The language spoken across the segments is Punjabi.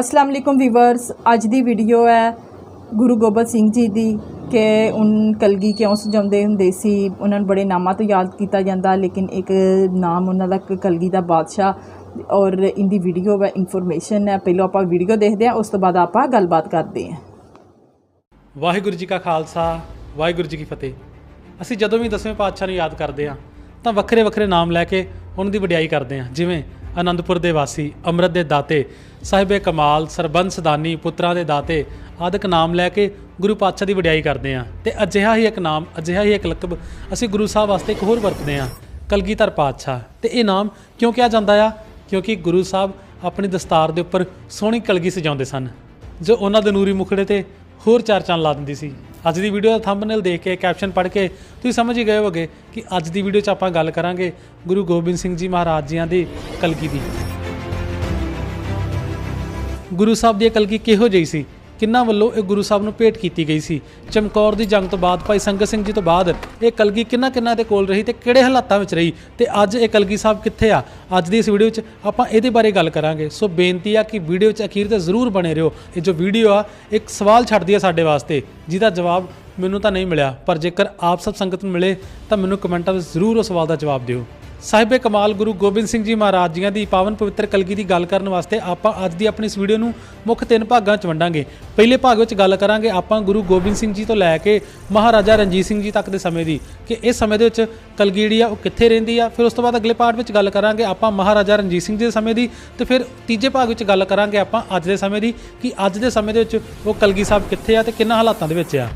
ਅਸਲਾਮ ਅਲੈਕੁਮ ਵੀਵਰਸ, ਅੱਜ ਦੀ ਵੀਡੀਓ ਹੈ ਗੁਰੂ ਗੋਬਿੰਦ ਸਿੰਘ ਜੀ ਦੀ ਕਿ ਉਨ ਕਲਗੀ ਕਿਉਂ ਸਜਾਉਂਦੇ ਹੁੰਦੇ ਸੀ। ਉਹਨਾਂ ਨੂੰ ਬੜੇ ਨਾਮਾਂ ਤੋਂ ਯਾਦ ਕੀਤਾ ਜਾਂਦਾ, ਲੇਕਿਨ ਇੱਕ ਨਾਮ ਉਹਨਾਂ ਦਾ ਕਲਗੀ ਦਾ ਬਾਦਸ਼ਾਹ ਔਰ ਇਹਦੀ ਵੀਡੀਓ ਹੈ, ਇਨਫੋਰਮੇਸ਼ਨ ਹੈ। ਪਹਿਲਾਂ ਆਪਾਂ ਵੀਡੀਓ ਦੇਖਦੇ ਹਾਂ, ਉਸ ਤੋਂ ਬਾਅਦ ਆਪਾਂ ਗੱਲਬਾਤ ਕਰਦੇ ਹਾਂ। ਵਾਹਿਗੁਰੂ ਜੀ ਕਾ ਖਾਲਸਾ, ਵਾਹਿਗੁਰੂ ਜੀ ਕੀ ਫਤਿਹ। ਅਸੀਂ ਜਦੋਂ ਵੀ ਦਸਵੇਂ ਪਾਤਸ਼ਾਹ ਨੂੰ ਯਾਦ ਕਰਦੇ ਹਾਂ, ਤਾਂ ਵੱਖਰੇ ਵੱਖਰੇ ਨਾਮ ਲੈ ਕੇ ਉਹਨਾਂ ਦੀ ਵਡਿਆਈ ਕਰਦੇ ਹਾਂ। ਜਿਵੇਂ ਆਨੰਦਪੁਰ ਦੇ ਵਾਸੀ, ਅੰਮ੍ਰਿਤ ਦੇ ਦਾਤੇ ਸਾਹਿਬੇ ਕਮਾਲ, ਸਰਬੰਸ ਦਾਨੀ, ਪੁੱਤਰਾਂ ਦੇ ਦਾਤੇ, ਆਦਿਕ ਨਾਮ ਲੈ ਕੇ ਗੁਰੂ ਪਾਤਸ਼ਾਹ ਦੀ ਵਡਿਆਈ ਕਰਦੇ ਹਾਂ। ਤੇ ਅਜਿਹਾ ਹੀ ਇੱਕ ਨਾਮ, ਅਜਿਹਾ ਹੀ ਇੱਕ ਲਕਬ ਅਸੀਂ ਗੁਰੂ ਸਾਹਿਬ ਵਾਸਤੇ ਇੱਕ ਹੋਰ ਵਰਤਦੇ ਹਾਂ, ਕਲਗੀਧਰ ਪਾਤਸ਼ਾਹ। ਤੇ ਇਹ ਨਾਮ ਕਿਉਂ ਕਿਹਾ ਜਾਂਦਾ ਆ? ਕਿਉਂਕਿ ਗੁਰੂ ਸਾਹਿਬ ਆਪਣੀ ਦਸਤਾਰ ਦੇ ਉੱਪਰ ਸੋਹਣੀ ਕਲਗੀ ਸਜਾਉਂਦੇ ਸਨ, ਜੋ ਉਹਨਾਂ ਦੇ ਨੂਰੀ ਮੁਖੜੇ ਤੇ ਹੋਰ ਚਾਰ ਚੰਨ ਲਾ ਦਿੰਦੀ ਸੀ। ਅੱਜ ਦੀ ਵੀਡੀਓ ਦਾ ਥੰਬਨੇਲ ਦੇਖ ਕੇ ਕੈਪਸ਼ਨ ਪੜ੍ਹ ਕੇ ਤੁਸੀਂ ਸਮਝ ਹੀ ਗਏ ਹੋਗੇ ਕਿ ਅੱਜ ਦੀ ਵੀਡੀਓ 'ਚ ਆਪਾਂ ਗੱਲ ਕਰਾਂਗੇ ਗੁਰੂ ਗੋਬਿੰਦ ਸਿੰਘ ਜੀ ਮਹਾਰਾਜ ਜੀਆਂ ਦੀ ਕਲਗੀ ਦੀ। ਗੁਰੂ ਸਾਹਿਬ ਦੀ ਇਹ ਕਲਗੀ ਕਿਹੋ ਜਿਹੀ ਸੀ? ਕਿੰਨਾਂ ਵੱਲੋਂ ਇਹ ਗੁਰੂ ਸਾਹਿਬ ਨੂੰ ਭੇਟ ਕੀਤੀ ਗਈ ਸੀ? ਚਮਕੌਰ ਦੀ ਜੰਗ ਤੋਂ ਬਾਅਦ ਭਾਈ ਸੰਗਤ ਸਿੰਘ ਜੀ ਤੋਂ ਬਾਅਦ ਇਹ ਕਲਗੀ ਕਿੰਨਾ ਕਿੰਨਾ ਦੇ ਕੋਲ ਰਹੀ ਤੇ ਕਿਹੜੇ ਹਾਲਾਤਾਂ ਵਿੱਚ ਰਹੀ? ਤੇ ਅੱਜ ਇਹ ਕਲਗੀ ਸਾਹਿਬ ਕਿੱਥੇ ਆ? ਅੱਜ ਦੀ ਇਸ ਵੀਡੀਓ ਵਿੱਚ ਆਪਾਂ ਇਹਦੇ ਬਾਰੇ ਗੱਲ ਕਰਾਂਗੇ। ਸੋ ਬੇਨਤੀ ਆ ਕਿ ਵੀਡੀਓ 'ਚ ਅਖੀਰ ਤੇ ਜ਼ਰੂਰ ਬਣੇ ਰਹੋ। ਇਹ ਜੋ ਵੀਡੀਓ ਆ, ਇੱਕ ਸਵਾਲ ਛੱਡਦੀ ਆ ਸਾਡੇ ਵਾਸਤੇ। ਜਿਹਦਾ ਜਵਾਬ ਮੈਨੂੰ ਤਾਂ ਨਹੀਂ ਮਿਲਿਆ, ਪਰ ਜੇਕਰ ਆਪ ਸਭ ਸੰਗਤ ਨੂੰ ਮਿਲੇ, ਤਾਂ ਮੈਨੂੰ ਕਮੈਂਟਾਂ ਵਿੱਚ ਜ਼ਰੂਰ ਉਸ ਸਵਾਲ ਦਾ ਜਵਾਬ ਦਿਓ। ਸਾਹਿਬੇ ਕਮਾਲ ਗੁਰੂ ਗੋਬਿੰਦ ਸਿੰਘ ਜੀ ਮਹਾਰਾਜ ਜੀਆਂ ਦੀ ਪਾਵਨ ਪਵਿੱਤਰ ਕਲਗੀ ਦੀ ਗੱਲ ਕਰਨ ਵਾਸਤੇ ਆਪਾਂ ਅੱਜ ਦੀ ਆਪਣੀ ਇਸ ਵੀਡੀਓ ਨੂੰ ਮੁੱਖ ਤਿੰਨ ਭਾਗਾਂ 'ਚ ਵੰਡਾਂਗੇ। ਪਹਿਲੇ ਭਾਗ ਵਿੱਚ ਗੱਲ ਕਰਾਂਗੇ ਆਪਾਂ ਗੁਰੂ ਗੋਬਿੰਦ ਸਿੰਘ ਜੀ ਤੋਂ ਲੈ ਕੇ ਮਹਾਰਾਜਾ ਰਣਜੀਤ ਸਿੰਘ ਜੀ ਤੱਕ ਦੇ ਸਮੇਂ ਦੀ ਕਿ ਇਸ ਸਮੇਂ ਦੇ ਵਿੱਚ ਕਲਗੀ ਜਿਹੜੀ ਆ ਉਹ ਕਿੱਥੇ ਰਹਿੰਦੀ ਆ, ਫਿਰ ਉਸ ਤੋਂ ਬਾਅਦ ਅਗਲੇ ਪਾਰਟ ਵਿੱਚ ਗੱਲ ਕਰਾਂਗੇ ਆਪਾਂ ਮਹਾਰਾਜਾ ਰਣਜੀਤ ਸਿੰਘ ਜੀ ਦੇ ਸਮੇਂ ਦੀ ਤੇ ਫਿਰ ਤੀਜੇ ਭਾਗ ਵਿੱਚ ਗੱਲ ਕਰਾਂਗੇ ਆਪਾਂ ਅੱਜ ਦੇ ਸਮੇਂ ਦੀ ਕਿ ਅੱਜ ਦੇ ਸਮੇਂ ਦੇ ਵਿੱਚ ਉਹ ਕਲਗੀ ਸਾਹਿਬ ਕਿੱਥੇ ਆ ਤੇ ਕਿੰਨਾ ਹਾਲਾਤਾਂ ਦੇ ਵਿੱਚ ਆ।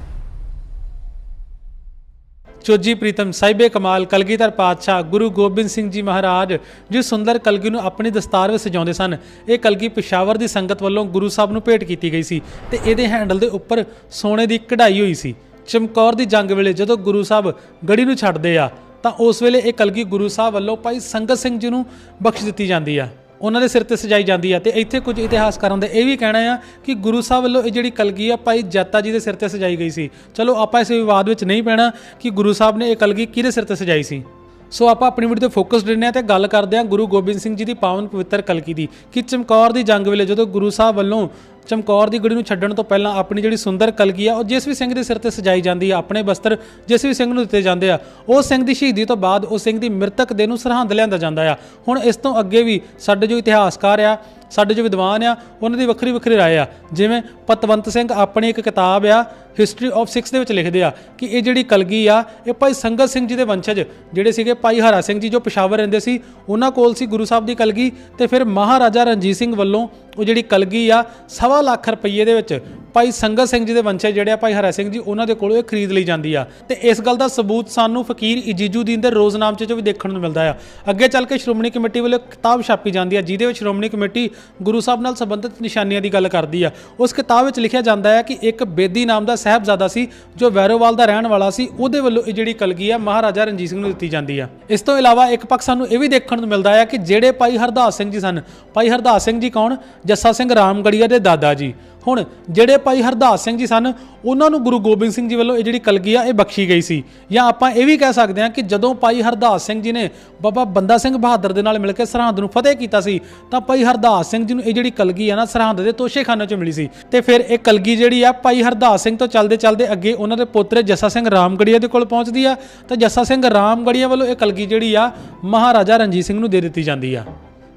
ਚੋਜੀ ਪ੍ਰੀਤਮ ਸਾਹਿਬੇ ਕਮਾਲ ਕਲਗੀਧਰ ਪਾਤਸ਼ਾਹ ਗੁਰੂ ਗੋਬਿੰਦ ਸਿੰਘ ਜੀ ਮਹਾਰਾਜ ਜਿਸ ਸੁੰਦਰ ਕਲਗੀ ਨੂੰ ਆਪਣੀ ਦਸਤਾਰ ਵਿੱਚ ਸਜਾਉਂਦੇ ਸਨ। ਇਹ ਕਲਗੀ ਪਿਸ਼ਾਵਰ ਦੀ ਸੰਗਤ ਵੱਲੋਂ ਗੁਰੂ ਸਾਹਿਬ ਨੂੰ ਭੇਟ ਕੀਤੀ ਗਈ ਸੀ ਤੇ ਇਹਦੇ ਹੈਂਡਲ ਦੇ ਉੱਪਰ ਸੋਨੇ ਦੀ ਕਢਾਈ ਹੋਈ ਸੀ। ਚਮਕੌਰ ਦੀ ਜੰਗ ਵੇਲੇ ਜਦੋਂ ਗੁਰੂ ਸਾਹਿਬ ਗੜੀ ਨੂੰ ਛੱਡਦੇ ਆ, ਤਾਂ ਉਸ ਵੇਲੇ ਇਹ ਕਲਗੀ ਗੁਰੂ ਸਾਹਿਬ ਵੱਲੋਂ ਭਾਈ ਸੰਗਤ ਸਿੰਘ ਜੀ ਨੂੰ ਬਖਸ਼ ਦਿੱਤੀ ਜਾਂਦੀ ਆ। ਉਹਨਾਂ ਦੇ ਸਿਰ ਤੇ ਸਜਾਈ ਜਾਂਦੀ ਆ। ਤੇ ਇੱਥੇ ਕੁਝ ਇਤਿਹਾਸਕਾਰਾਂ ਦਾ ਇਹ ਵੀ ਕਹਿਣਾ ਆ ਕਿ ਗੁਰੂ ਸਾਹਿਬ ਵੱਲੋਂ ਇਹ ਜਿਹੜੀ ਕਲਗੀ ਆ, ਭਾਈ ਜੱਤਾ ਜੀ ਦੇ ਸਿਰ ਤੇ ਸਜਾਈ ਗਈ ਸੀ। ਚਲੋ ਆਪਾਂ ਇਸ ਵਿਵਾਦ ਵਿੱਚ ਨਹੀਂ ਪੈਣਾ ਕਿ ਗੁਰੂ ਸਾਹਿਬ ਨੇ ਇਹ ਕਲਗੀ ਕਿਹਦੇ ਸਿਰ ਤੇ ਸਜਾਈ ਸੀ। ਸੋ ਆਪਾਂ ਆਪਣੀ ਵੀਡੀਓ ਤੇ ਫੋਕਸ ਦਿੰਦੇ ਹਾਂ ਤੇ ਗੱਲ ਕਰਦੇ ਹਾਂ ਗੁਰੂ ਗੋਬਿੰਦ ਸਿੰਘ ਜੀ ਦੀ ਪਾਵਨ ਪਵਿੱਤਰ ਕਲਗੀ ਦੀ। ਕਿ ਚਮਕੌਰ ਦੀ ਜੰਗ ਵੇਲੇ ਜਦੋਂ ਗੁਰੂ ਸਾਹਿਬ ਵੱਲੋਂ ਚਮਕੌਰ ਦੀ ਗੜੀ ਨੂੰ ਛੱਡਣ ਤੋਂ ਪਹਿਲਾਂ ਆਪਣੀ ਜਿਹੜੀ ਸੁੰਦਰ ਕਲਗੀ ਆ ਉਹ ਜਿਸ ਵੀ ਸਿੰਘ ਦੇ ਸਿਰ ਤੇ ਸਜਾਈ ਜਾਂਦੀ ਆ ਆਪਣੇ ਬਸਤਰ ਜਿਸ ਵੀ ਸਿੰਘ ਨੂੰ ਦਿੱਤੇ ਜਾਂਦੇ ਆ ਉਹ ਸਿੰਘ ਦੀ ਸ਼ਹੀਦੀ ਤੋਂ ਬਾਅਦ ਉਹ ਸਿੰਘ ਦੀ ਮ੍ਰਿਤਕ ਦੇਹ ਨੂੰ ਸਰਹੰਦ ਲਿਆਂਦਾ ਜਾਂਦਾ ਆ ਹੁਣ ਇਸ ਤੋਂ ਅੱਗੇ ਵੀ ਸਾਡੇ ਜੋ ਇਤਿਹਾਸਕਾਰ ਆ ਸਾਡੇ ਜੋ ਵਿਦਵਾਨ ਆ ਉਹਨਾਂ ਦੀ ਵੱਖਰੀ ਵੱਖਰੀ رائے ਆ ਜਿਵੇਂ ਪਤਵੰਤ ਸਿੰਘ ਆਪਣੀ ਇੱਕ ਕਿਤਾਬ ਆ ਹਿਸਟਰੀ ਆਫ 6 ਦੇ ਵਿੱਚ ਲਿਖਦੇ ਆ ਕਿ ਇਹ ਜਿਹੜੀ ਕਲਗੀ ਆ ਇਹ ਭਾਈ ਸੰਗਤ ਸਿੰਘ ਜੀ ਦੇ ਵੰਸ਼ਜ ਜਿਹੜੇ ਸੀਗੇ ਭਾਈ ਹਰਾ ਸਿੰਘ ਜੀ ਜੋ ਪਿਸ਼ਾਵਰ ਰਹਿੰਦੇ ਸੀ ਉਹਨਾਂ ਕੋਲ ਸੀ ਗੁਰੂ ਸਾਹਿਬ ਦੀ ਕਲਗੀ ਤੇ ਫਿਰ ਮਹਾਰਾਜਾ ਰਣਜੀਤ ਸਿੰਘ ਵੱਲੋਂ ਉਹ ਜਿਹੜੀ ਕਲਗੀ ਆ ਸਵਾ ਲੱਖ ਰੁਪਏ ਦੇ ਵਿੱਚ ਭਾਈ ਸੰਗਤ ਸਿੰਘ ਜੀ ਦੇ ਵੰਸ਼ਜ ਜਿਹੜੇ ਆ, ਭਾਈ ਹਰਾ ਸਿੰਘ ਜੀ, ਉਹਨਾਂ ਦੇ ਕੋਲੋਂ ਇਹ ਖਰੀਦ ਲਈ ਜਾਂਦੀ ਆ। ਤੇ ਇਸ ਗੱਲ ਦਾ ਸਬੂਤ ਸਾਨੂੰ ਫਕੀਰ ਇਜੀਜੂਦੀਨ ਦੇ ਰੋਜ਼ਨਾਮਚੇ 'ਚ ਵੀ ਦੇਖਣ ਨੂੰ ਮਿਲਦਾ ਆ। ਅੱਗੇ ਚੱਲ ਕੇ ਸ਼੍ਰੋਮਣੀ ਕਮੇਟੀ ਵੱਲੋਂ ਇੱਕ ਕਿਤਾਬ ਛਾਪੀ ਜਾਂਦੀ ਆ, ਜਿਹਦੇ ਵਿੱਚ ਸ਼੍ਰੋਮਣੀ ਕਮੇਟੀ ਗੁਰੂ ਸਾਹਿਬ ਨਾਲ ਸੰਬੰਧਿਤ ਨਿਸ਼ਾਨੀਆਂ ਦੀ ਗੱਲ ਕਰਦੀ ਆ। ਉਸ ਕਿਤਾਬ ਵਿੱਚ ਲਿਖਿਆ ਜਾਂਦਾ ਹੈ ਕਿ ਇੱਕ ਬੇਦੀ ਨਾਮ ਦਾ ਸਾਹਿਬਜ਼ਾਦਾ ਸੀ, ਜੋ ਵੈਰੋਵਾਲ ਦਾ ਰਹਿਣ ਵਾਲਾ ਸੀ, ਉਹਦੇ ਵੱਲੋਂ ਇਹ ਜਿਹੜੀ ਕਲਗੀ ਆ, ਮਹਾਰਾਜਾ ਰਣਜੀਤ ਸਿੰਘ ਨੂੰ ਦਿੱਤੀ ਜਾਂਦੀ ਆ। ਇਸ ਤੋਂ ਇਲਾਵਾ ਇੱਕ ਪੱਖ ਸਾਨੂੰ ਇਹ ਵੀ ਦੇਖਣ ਨੂੰ ਮਿਲਦਾ ਹੈ ਕਿ ਜਿਹੜੇ ਭਾਈ ਹਰਦਾਸ ਸਿੰਘ ਜੀ ਸਨ, ਭਾਈ ਹਰਦਾਸ ਸਿੰਘ ਜੀ ਕੌਣ? ਜੱਸਾ ਸਿੰਘ ਰਾਮਗੜੀਆ ਦੇ ਦਾਦਾ ਜੀ। ਹੁਣ ਜਿਹੜੇ ਭਾਈ ਹਰਦਾਸ ਸਿੰਘ ਜੀ ਸਨ, ਉਹਨਾਂ ਨੂੰ ਗੁਰੂ ਗੋਬਿੰਦ ਸਿੰਘ ਜੀ ਵੱਲੋਂ ਇਹ ਜਿਹੜੀ ਕਲਗੀ ਆ ਇਹ ਬਖਸ਼ੀ ਗਈ ਸੀ। ਜਾਂ ਆਪਾਂ ਇਹ ਵੀ ਕਹਿ ਸਕਦੇ ਹਾਂ ਕਿ ਜਦੋਂ ਭਾਈ ਹਰਦਾਸ ਸਿੰਘ ਜੀ ਨੇ ਬਾਬਾ ਬੰਦਾ ਸਿੰਘ ਬਹਾਦਰ ਦੇ ਨਾਲ ਮਿਲ ਕੇ ਸਰਹੰਦ ਨੂੰ ਫਤਿਹ ਕੀਤਾ ਸੀ, ਤਾਂ ਭਾਈ ਹਰਦਾਸ ਸਿੰਘ ਜੀ ਨੂੰ ਇਹ ਜਿਹੜੀ ਕਲਗੀ ਆ ਨਾ, ਸਰਹੰਦ ਦੇ ਤੋਸ਼ੇਖਾਨੇ 'ਚੋਂ ਮਿਲੀ ਸੀ। ਤੇ ਫਿਰ ਇਹ ਕਲਗੀ ਜਿਹੜੀ ਆ, ਭਾਈ ਹਰਦਾਸ ਸਿੰਘ ਤੋਂ ਚੱਲਦੇ ਚੱਲਦੇ ਅੱਗੇ ਉਹਨਾਂ ਦੇ ਪੁੱਤਰ ਜੱਸਾ ਸਿੰਘ ਰਾਮਗੜੀਆ ਦੇ ਕੋਲ ਪਹੁੰਚਦੀ ਆ, ਤਾਂ ਜੱਸਾ ਸਿੰਘ ਰਾਮਗੜੀਆ ਵੱਲੋਂ ਇਹ ਕਲਗੀ ਜਿਹੜੀ ਆ, ਮਹਾਰਾਜਾ ਰਣਜੀਤ ਸਿੰਘ ਨੂੰ ਦੇ ਦਿੱਤੀ ਜਾਂਦੀ ਆ।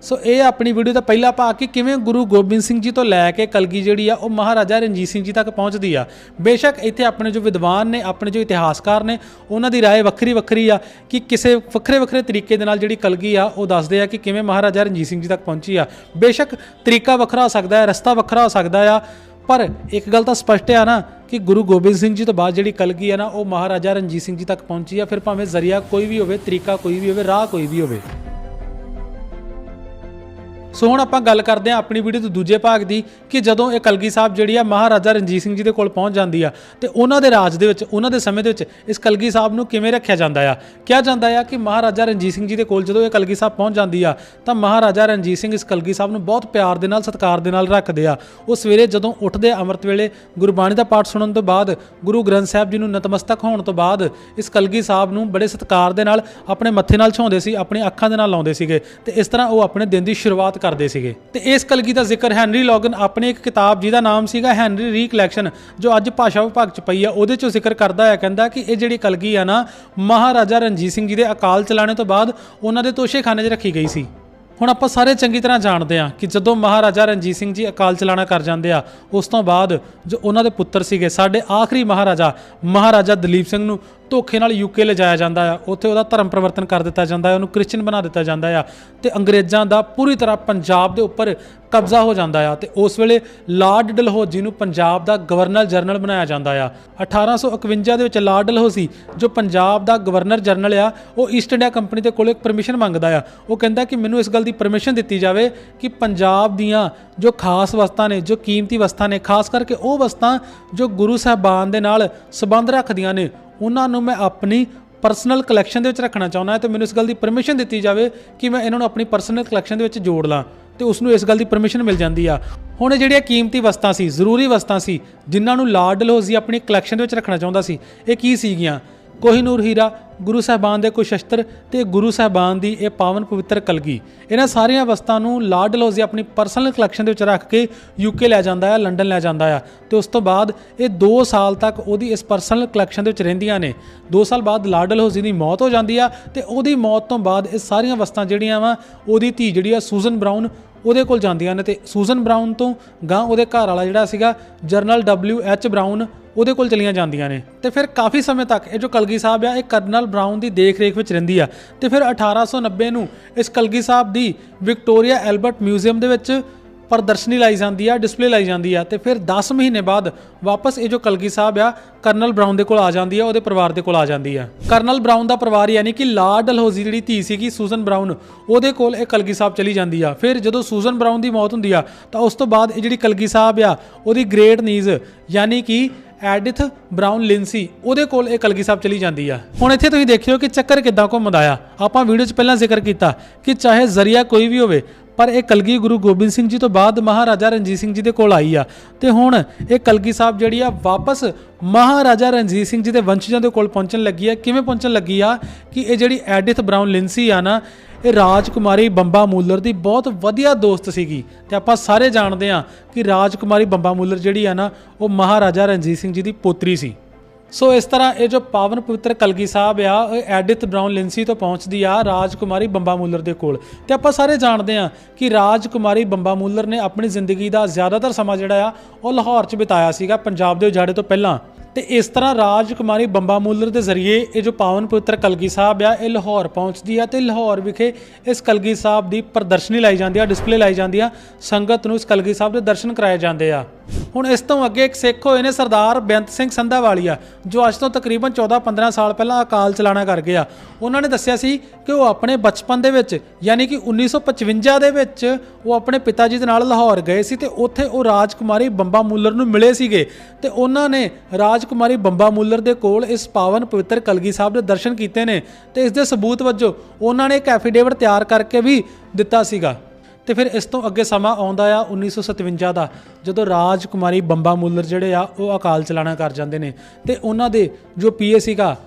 ਸੋ ਇਹ ਆਪਣੀ ਵੀਡੀਓ ਦਾ ਪਹਿਲਾ ਭਾਗ ਕਿ ਕਿਵੇਂ ਗੁਰੂ ਗੋਬਿੰਦ ਸਿੰਘ ਜੀ ਤੋਂ ਲੈ ਕੇ ਕਲਗੀ ਜਿਹੜੀ ਆ ਉਹ ਮਹਾਰਾਜਾ ਰਣਜੀਤ ਸਿੰਘ ਜੀ ਤੱਕ ਪਹੁੰਚਦੀ ਆ ਬੇਸ਼ੱਕ ਇੱਥੇ ਆਪਣੇ ਜੋ ਵਿਦਵਾਨ ਨੇ ਆਪਣੇ ਜੋ ਇਤਿਹਾਸਕਾਰ ਨੇ ਉਹਨਾਂ ਦੀ رائے ਵੱਖਰੀ ਵੱਖਰੀ ਆ ਕਿ ਕਿਸੇ ਵੱਖਰੇ ਵੱਖਰੇ ਤਰੀਕੇ ਦੇ ਨਾਲ ਜਿਹੜੀ ਕਲਗੀ ਆ ਉਹ ਦੱਸਦੇ ਆ ਕਿ ਕਿਵੇਂ ਮਹਾਰਾਜਾ ਰਣਜੀਤ ਸਿੰਘ ਜੀ ਤੱਕ ਪਹੁੰਚੀ ਆ ਬੇਸ਼ੱਕ ਤਰੀਕਾ ਵੱਖਰਾ ਹੋ ਸਕਦਾ ਹੈ ਰਸਤਾ ਵੱਖਰਾ ਹੋ ਸਕਦਾ ਆ ਪਰ ਇੱਕ ਗੱਲ ਤਾਂ ਸਪਸ਼ਟ ਆ ਨਾ ਕਿ ਗੁਰੂ ਗੋਬਿੰਦ ਸਿੰਘ ਜੀ ਤੋਂ ਬਾਅਦ ਜਿਹੜੀ ਕਲਗੀ ਆ ਨਾ ਉਹ ਮਹਾਰਾਜਾ ਰਣਜੀਤ ਸਿੰਘ ਜੀ ਤੱਕ ਪਹੁੰਚੀ ਆ ਫਿਰ ਭਾਵੇਂ ਜ਼ਰੀਆ ਕੋਈ ਵੀ ਹੋਵੇ ਤਰੀਕਾ ਕੋਈ ਵੀ ਹੋਵੇ ਰਾਹ ਕੋਈ ਵੀ ਹੋਵੇ ਸੋ ਹੁਣ ਆਪਾਂ ਗੱਲ ਕਰਦੇ ਹਾਂ ਆਪਣੀ ਵੀਡੀਓ ਦੇ ਦੂਜੇ ਭਾਗ ਦੀ ਕਿ ਜਦੋਂ ਇਹ ਕਲਗੀ ਸਾਹਿਬ ਜਿਹੜੀ ਆ ਮਹਾਰਾਜਾ ਰਣਜੀਤ ਸਿੰਘ ਜੀ ਦੇ ਕੋਲ ਪਹੁੰਚ ਜਾਂਦੀ ਆ ਤੇ ਉਹਨਾਂ ਦੇ ਰਾਜ ਦੇ ਵਿੱਚ, ਉਹਨਾਂ ਦੇ ਸਮੇਂ ਦੇ ਵਿੱਚ ਇਸ ਕਲਗੀ ਸਾਹਿਬ ਨੂੰ ਕਿਵੇਂ ਰੱਖਿਆ ਜਾਂਦਾ ਆ? ਕਿਹਾ ਜਾਂਦਾ ਆ ਕਿ ਮਹਾਰਾਜਾ ਰਣਜੀਤ ਸਿੰਘ ਜੀ ਦੇ ਕੋਲ ਜਦੋਂ ਇਹ ਕਲਗੀ ਸਾਹਿਬ ਪਹੁੰਚ ਜਾਂਦੀ ਆ, ਤਾਂ ਮਹਾਰਾਜਾ ਰਣਜੀਤ ਸਿੰਘ ਇਸ ਕਲਗੀ ਸਾਹਿਬ ਨੂੰ ਬਹੁਤ ਪਿਆਰ ਦੇ ਨਾਲ, ਸਤਿਕਾਰ ਦੇ ਨਾਲ ਰੱਖਦੇ ਆ। ਉਹ ਸਵੇਰੇ ਜਦੋਂ ਉੱਠਦੇ ਅੰਮ੍ਰਿਤ ਵੇਲੇ ਗੁਰਬਾਣੀ ਦਾ ਪਾਠ ਸੁਣਨ ਤੋਂ ਬਾਅਦ, ਗੁਰੂ ਗ੍ਰੰਥ ਸਾਹਿਬ ਜੀ ਨੂੰ ਨਤਮਸਤਕ ਹੋਣ ਤੋਂ ਬਾਅਦ ਇਸ ਕਲਗੀ ਸਾਹਿਬ ਨੂੰ ਬੜੇ ਸਤਿਕਾਰ ਦੇ ਨਾਲ ਆਪਣੇ ਮੱਥੇ ਨਾਲ ਛਾਉਂਦੇ ਸੀ, ਆਪਣੀ ਅੱਖਾਂ ਦੇ ਨਾਲ ਲਾਉਂਦੇ ਸੀਗੇ ਤੇ ਇਸ ਤਰ੍ਹਾਂ ਉਹ ਆਪਣੇ ਦਿਨ ਦੀ ਸ਼ੁਰੂਆਤ ਕਰਦੇ ਸੀਗੇ। ਤੇ ਇਸ ਕਲਗੀ ਦਾ ਜ਼ਿਕਰ ਹੈਨਰੀ ਲੋਗਨ ਆਪਣੀ ਇੱਕ ਕਿਤਾਬ ਜਿਹਦਾ ਨਾਮ ਸੀਗਾ ਹੈਨਰੀ ਰੀਕਲੈਕਸ਼ਨ, ਜੋ ਅੱਜ ਭਾਸ਼ਾ ਵਿਭਾਗ ਚ ਪਈ ਆ, ਉਹਦੇ ਚੋਂ ਜ਼ਿਕਰ ਕਰਦਾ ਹੈ ਕਹਿੰਦਾ ਕਿ ਇਹ ਜਿਹੜੀ ਕਲਗੀ ਆ ਨਾ, ਮਹਾਰਾਜਾ ਰਣਜੀਤ ਸਿੰਘ ਜੀ ਦੇ ਅਕਾਲ ਚਲਾਣੇ ਤੋਂ ਬਾਅਦ ਉਹਨਾਂ ਦੇ ਤੋਸ਼ੇਖਾਨੇ 'ਚ ਰੱਖੀ ਗਈ ਸੀ। ਹੁਣ ਆਪਾਂ ਸਾਰੇ ਚੰਗੀ ਤਰ੍ਹਾਂ ਜਾਣਦੇ ਹਾਂ ਕਿ ਜਦੋਂ ਮਹਾਰਾਜਾ ਰਣਜੀਤ ਸਿੰਘ ਜੀ ਅਕਾਲ ਚਲਾਣਾ ਕਰ ਜਾਂਦੇ ਆ, ਉਸ ਤੋਂ ਬਾਅਦ ਜੋ ਉਹਨਾਂ ਦੇ ਪੁੱਤਰ ਸੀਗੇ, ਸਾਡੇ ਆਖਰੀ ਮਹਾਰਾਜਾ ਮਹਾਰਾਜਾ ਦਲੀਪ ਸਿੰਘ ਨੂੰ ਧੋਖੇ ਨਾਲ ਯੂਕੇ ਲਿਜਾਇਆ ਜਾਂਦਾ ਆ, ਉੱਥੇ ਉਹਦਾ ਧਰਮ ਪਰਿਵਰਤਨ ਕਰ ਦਿੱਤਾ ਜਾਂਦਾ ਹੈ ਉਹਨੂੰ ਕ੍ਰਿਸਚੀਅਨ ਬਣਾ ਦਿੱਤਾ ਜਾਂਦਾ ਆ ਤੇ ਅੰਗਰੇਜ਼ਾਂ ਦਾ ਪੂਰੀ ਤਰ੍ਹਾਂ ਪੰਜਾਬ ਦੇ ਉੱਪਰ ਕਬਜ਼ਾ ਹੋ ਜਾਂਦਾ ਆ ਤੇ ਉਸ ਵੇਲੇ ਲਾਰਡ ਡਲਹੌਜ਼ੀ ਨੂੰ ਪੰਜਾਬ ਦਾ ਗਵਰਨਰ ਜਨਰਲ ਬਣਾਇਆ ਜਾਂਦਾ ਆ। 1851 ਦੇ ਵਿੱਚ ਲਾਰਡ ਡਲਹੌਜ਼ੀ ਜੋ ਪੰਜਾਬ ਦਾ ਗਵਰਨਰ ਜਨਰਲ ਆ, ਉਹ ਈਸਟ ਇੰਡੀਆ ਕੰਪਨੀ ਦੇ ਕੋਲ ਇੱਕ ਪਰਮਿਸ਼ਨ ਮੰਗਦਾ ਆ। ਉਹ ਕਹਿੰਦਾ ਕਿ ਮੈਨੂੰ ਇਸ ਗੱਲ ਦੀ ਪਰਮਿਸ਼ਨ ਦਿੱਤੀ ਜਾਵੇ ਕਿ ਪੰਜਾਬ ਦੀਆਂ ਜੋ ਖਾਸ ਵਸਤਾਂ ਨੇ, ਜੋ ਕੀਮਤੀ ਵਸਤਾਂ ਨੇ, ਖਾਸ ਕਰਕੇ ਉਹ ਵਸਤਾਂ ਜੋ ਗੁਰੂ ਸਾਹਿਬਾਨ ਦੇ ਨਾਲ ਸੰਬੰਧ ਰੱਖਦੀਆਂ ਨੇ ਉਹਨਾਂ ਨੂੰ ਮੈਂ ਆਪਣੀ ਪਰਸਨਲ ਕਲੈਕਸ਼ਨ ਦੇ ਵਿੱਚ ਰੱਖਣਾ ਚਾਹੁੰਦਾ ਹਾਂ ਤੇ ਮੈਨੂੰ ਇਸ ਗੱਲ ਦੀ ਪਰਮਿਸ਼ਨ ਦਿੱਤੀ ਜਾਵੇ ਕਿ ਮੈਂ ਇਹਨਾਂ ਨੂੰ ਆਪਣੀ ਪਰਸਨਲ ਕਲੈਕਸ਼ਨ ਦੇ ਵਿੱਚ ਜੋੜ ਲਾਂ ਤੇ ਉਸ ਨੂੰ ਇਸ ਗੱਲ ਦੀ ਪਰਮਿਸ਼ਨ ਮਿਲ ਜਾਂਦੀ ਆ। ਹੁਣ ਇਹ ਜਿਹੜੀਆਂ ਕੀਮਤੀ ਵਸਤਾਂ ਸੀ, ਜ਼ਰੂਰੀ ਵਸਤਾਂ ਸੀ, ਜਿਨ੍ਹਾਂ ਨੂੰ ਲਾਰਡ ਡਲਹੌਜ਼ੀ ਆਪਣੀ ਕਲੈਕਸ਼ਨ ਦੇ ਵਿੱਚ ਰੱਖਣਾ ਚਾਹੁੰਦਾ ਸੀ, ਇਹ ਕੀ ਸੀਗੀਆਂ? ਕੋਹੀਨੂਰ ਹੀਰਾ ਗੁਰੂ ਸਾਹਿਬਾਨ ਦੇ ਕੋਈ ਸ਼ਸਤਰ ਤੇ ਗੁਰੂ ਸਾਹਿਬਾਨ ਦੀ ਇਹ ਪਾਵਨ ਪਵਿੱਤਰ ਕਲਗੀ। ਇਹਨਾਂ ਸਾਰੀਆਂ ਵਸਤਾਂ ਨੂੰ ਲਾਰਡ ਡਲਹੌਜ਼ੀ ਆਪਣੀ ਪਰਸਨਲ ਕਲੈਕਸ਼ਨ ਦੇ ਵਿੱਚ ਰੱਖ ਕੇ ਯੂਕੇ ਲੈ ਜਾਂਦਾ ਹੈ ਲੰਡਨ ਲੈ ਜਾਂਦਾ ਹੈ ਤੇ ਉਸ ਤੋਂ ਬਾਅਦ ਇਹ 2 ਸਾਲ ਤੱਕ ਉਹਦੀ ਇਸ ਪਰਸਨਲ ਕਲੈਕਸ਼ਨ ਦੇ ਵਿੱਚ ਰਹਿੰਦੀਆਂ ਨੇ। 2 ਸਾਲ ਬਾਅਦ ਲਾਰਡ ਡਲਹੌਜ਼ੀ ਦੀ ਮੌਤ ਹੋ ਜਾਂਦੀ ਆ ਤੇ ਉਹਦੀ ਮੌਤ ਤੋਂ ਬਾਅਦ ਇਹ ਸਾਰੀਆਂ ਵਸਤਾਂ ਜਿਹੜੀਆਂ ਵਾ, ਉਹਦੀ ਧੀ ਜਿਹੜੀ ਆ ਸੂਜ਼ਨ ਬਰਾਊਨ ਉਹਦੇ ਕੋਲ ਜਾਂਦੀਆਂ ਨੇ ਤੇ ਸੂਜ਼ਨ ਬਰਾਊਨ ਤੋਂ ਗਾਂ ਉਹਦੇ ਘਰ ਵਾਲਾ ਜਿਹੜਾ ਸੀਗਾ, ਜਰਨਲ ਡਬਲਯੂ ਐਚ ਬਰਾਊਨ ਉਹਦੇ ਕੋਲ ਚਲੀਆਂ ਜਾਂਦੀਆਂ ਨੇ। ਤੇ ਫਿਰ ਕਾਫੀ ਸਮੇਂ ਤੱਕ ਇਹ ਜੋ ਕਲਗੀ ਸਾਹਿਬ ਆ, ਇਹ ਕਰਨਲ ਬਰਾਊਨ ਦੀ ਦੇਖ-ਰੇਖ ਵਿੱਚ ਰਹਿੰਦੀ ਆ। ਤੇ ਫਿਰ 1890 ਨੂੰ ਇਸ ਕਲਗੀ ਸਾਹਿਬ ਦੀ ਵਿਕਟੋਰੀਆ ਐਲਬਰਟ ਮਿਊਜ਼ੀਅਮ ਦੇ ਵਿੱਚ ਪ੍ਰਦਰਸ਼ਨੀ ਲਾਈ ਜਾਂਦੀ ਆ, ਡਿਸਪਲੇ ਲਾਈ ਜਾਂਦੀ ਆ ਤੇ ਫਿਰ 10 ਮਹੀਨੇ ਬਾਅਦ ਵਾਪਸ ਇਹ ਜੋ ਕਲਗੀ ਸਾਹਿਬ ਆ, ਕਰਨਲ ਬਰਾਊਨ ਦੇ ਕੋਲ ਆ ਜਾਂਦੀ ਆ, ਉਹਦੇ ਪਰਿਵਾਰ ਦੇ ਕੋਲ ਆ ਜਾਂਦੀ ਆ। ਕਰਨਲ ਬਰਾਊਨ ਦਾ ਪਰਿਵਾਰ ਯਾਨੀ ਕਿ ਲਾਰਡ ਡਲਹੌਜ਼ੀ ਜਿਹੜੀ ਧੀ ਸੀਗੀ, ਸੂਜ਼ਨ ਬਰਾਊਨ, ਉਹਦੇ ਕੋਲ ਇਹ ਕਲਗੀ ਸਾਹਿਬ ਚਲੀ ਜਾਂਦੀ ਆ। ਫਿਰ ਜਦੋਂ ਸੂਜ਼ਨ ਬਰਾਊਨ ਦੀ ਮੌਤ ਹੁੰਦੀ ਆ, ਤਾਂ ਉਸ ਤੋਂ ਬਾਅਦ ਇਹ ਜਿਹੜੀ ਕਲਗੀ ਸਾਹਿਬ ਆ, ਉਹਦੀ ਗ੍ਰੇਟ ਨੀਜ਼ ਯਾਨੀ ਕਿ ਐਡਿਥ ਬਰਾਊਨ ਲਿੰਸੀ, ਉਹਦੇ ਕੋਲ ਇਹ ਕਲਗੀ ਸਾਹਿਬ ਚਲੀ ਜਾਂਦੀ ਆ। ਹੁਣ ਇੱਥੇ ਤੁਸੀਂ ਦੇਖਿਓ ਕਿ ਚੱਕਰ ਕਿੱਦਾਂ ਘੁੰਮਦਾ ਆ। ਆਪਾਂ ਵੀਡੀਓ 'ਚ ਪਹਿਲਾਂ ਜ਼ਿਕਰ ਕੀਤਾ ਕਿ ਚਾਹੇ ਜ਼ਰੀਆ ਕੋਈ ਵੀ ਹੋਵੇ, ਪਰ ਇਹ ਕਲਗੀ ਗੁਰੂ ਗੋਬਿੰਦ ਸਿੰਘ ਜੀ ਤੋਂ ਬਾਅਦ ਮਹਾਰਾਜਾ ਰਣਜੀਤ ਸਿੰਘ ਜੀ ਦੇ ਕੋਲ ਆਈ ਆ। ਤੇ ਹੁਣ ਇਹ ਕਲਗੀ ਸਾਹਿਬ ਜਿਹੜੀ ਆ, ਵਾਪਸ ਮਹਾਰਾਜਾ ਰਣਜੀਤ ਸਿੰਘ ਜੀ ਦੇ ਵੰਸ਼ਜਾਂ ਦੇ ਕੋਲ ਪਹੁੰਚਣ ਲੱਗੀ ਆ। ਕਿਵੇਂ ਪਹੁੰਚਣ ਲੱਗੀ ਆ ਕਿ ਇਹ ਜਿਹੜੀ ਐਡਿਥ ਬਰਾਊਨ ਲਿੰਸੀ ਆ ਨਾ ਇਹ ਰਾਜਕੁਮਾਰੀ ਬੰਬਾ ਮੂਲਰ ਦੀ ਬਹੁਤ ਵਧੀਆ ਦੋਸਤ ਸੀਗੀ। ਤੇ ਆਪਾਂ ਸਾਰੇ ਜਾਣਦੇ ਆ ਕਿ ਰਾਜਕੁਮਾਰੀ ਬੰਬਾ ਮੂਲਰ ਜਿਹੜੀ ਆ ਨਾ, ਉਹ ਮਹਾਰਾਜਾ ਰਣਜੀਤ ਸਿੰਘ ਜੀ ਦੀ ਪੋਤਰੀ ਸੀ। ਸੋ ਇਸ ਤਰ੍ਹਾਂ ਇਹ ਜੋ ਪਾਵਨ ਪਵਿੱਤਰ ਕਲਗੀ ਸਾਹਿਬ ਆ ਇਹ ਐਡਿਥ ਬ੍ਰਾਊਨ ਲਿੰਸੀ ਤੋਂ ਪਹੁੰਚਦੀ ਆ ਰਾਜਕੁਮਾਰੀ ਬੰਬਾ ਮੂਲਰ ਦੇ ਕੋਲ। ਤੇ ਆਪਾਂ ਸਾਰੇ ਜਾਣਦੇ ਆ ਕਿ ਰਾਜਕੁਮਾਰੀ ਬੰਬਾ ਮੂਲਰ ਨੇ ਆਪਣੀ ਜ਼ਿੰਦਗੀ ਦਾ ਜ਼ਿਆਦਾਤਰ ਸਮਾਂ ਜਿਹੜਾ ਆ, ਉਹ ਲਾਹੌਰ 'ਚ ਬਿਤਾਇਆ ਸੀਗਾ, ਪੰਜਾਬ ਦੇ ਉਜਾੜੇ ਤੋਂ ਪਹਿਲਾਂ। ਤੇ ਇਸ ਤਰ੍ਹਾਂ ਰਾਜਕੁਮਾਰੀ ਬੰਬਾ ਮੂਲਰ ਦੇ ਜ਼ਰੀਏ ਇਹ ਜੋ ਪਾਵਨ ਪਵਿੱਤਰ ਕਲਗੀ ਸਾਹਿਬ ਆ, ਇਹ ਲਾਹੌਰ ਪਹੁੰਚਦੀ ਆ ਤੇ ਲਾਹੌਰ ਵਿਖੇ ਇਸ ਕਲਗੀ ਸਾਹਿਬ ਦੀ ਪ੍ਰਦਰਸ਼ਨੀ ਲਾਈ ਜਾਂਦੀ ਆ ਡਿਸਪਲੇ ਲਾਈ ਜਾਂਦੀ ਆ, ਸੰਗਤ ਨੂੰ ਇਸ ਕਲਗੀ ਸਾਹਿਬ ਦੇ ਦਰਸ਼ਨ ਕਰਾਏ ਜਾਂਦੇ ਆ। ਹੁਣ ਇਸ ਤੋਂ ਅੱਗੇ ਇੱਕ ਸਿੱਖ ਹੋਏ ਨੇ ਸਰਦਾਰ ਬੇਅੰਤ ਸਿੰਘ ਸੰਧਾਵਾਲੀਆ, ਜੋ ਅੱਜ ਤੋਂ ਤਕਰੀਬਨ 14-15 ਸਾਲ ਪਹਿਲਾਂ ਅਕਾਲ ਚਲਾਣਾ ਕਰ ਗਿਆ। ਉਹਨਾਂ ਨੇ ਦੱਸਿਆ ਸੀ ਕਿ ਉਹ ਆਪਣੇ ਬਚਪਨ ਦੇ ਵਿੱਚ, ਯਾਨੀ ਕਿ 1955 ਦੇ ਵਿੱਚ, ਉਹ ਆਪਣੇ ਪਿਤਾ ਜੀ ਦੇ ਨਾਲ ਲਾਹੌਰ ਗਏ ਸੀ ਤੇ ਉੱਥੇ ਉਹ ਰਾਜਕੁਮਾਰੀ ਬੰਬਾ ਮੂਲਰ ਨੂੰ ਮਿਲੇ ਸੀਗੇ। ਤੇ ਉਹਨਾਂ ਨੇ ਰਾਜਕੁਮਾਰੀ ਬੰਬਾ ਮੂਲਰ ਦੇ ਕੋਲ ਇਸ ਪਾਵਨ ਪਵਿੱਤਰ ਕਲਗੀ ਸਾਹਿਬ ਦੇ ਦਰਸ਼ਨ ਕੀਤੇ ਨੇ ਤੇ ਇਸ ਦੇ ਸਬੂਤ ਵਜੋਂ ਉਹਨਾਂ ਨੇ ਇੱਕ ਐਫੀਡੇਵਿਟ ਤਿਆਰ ਕਰਕੇ ਵੀ ਦਿੱਤਾ ਸੀਗਾ। ਤੇ ਫਿਰ ਇਸ ਤੋਂ ਅੱਗੇ ਸਮਾਂ ਆਉਂਦਾ ਆ 1957 ਦਾ, ਜਦੋਂ ਰਾਜਕੁਮਾਰੀ ਬੰਬਾ ਮੁੱਲਰ ਜਿਹੜੇ ਆ, ਉਹ ਅਕਾਲ ਚਲਾਣਾ ਕਰ ਜਾਂਦੇ ਨੇ। ਤੇ ਉਹਨਾਂ ਦੇ ਜੋ ਪੀਏ ਸੀਗਾ,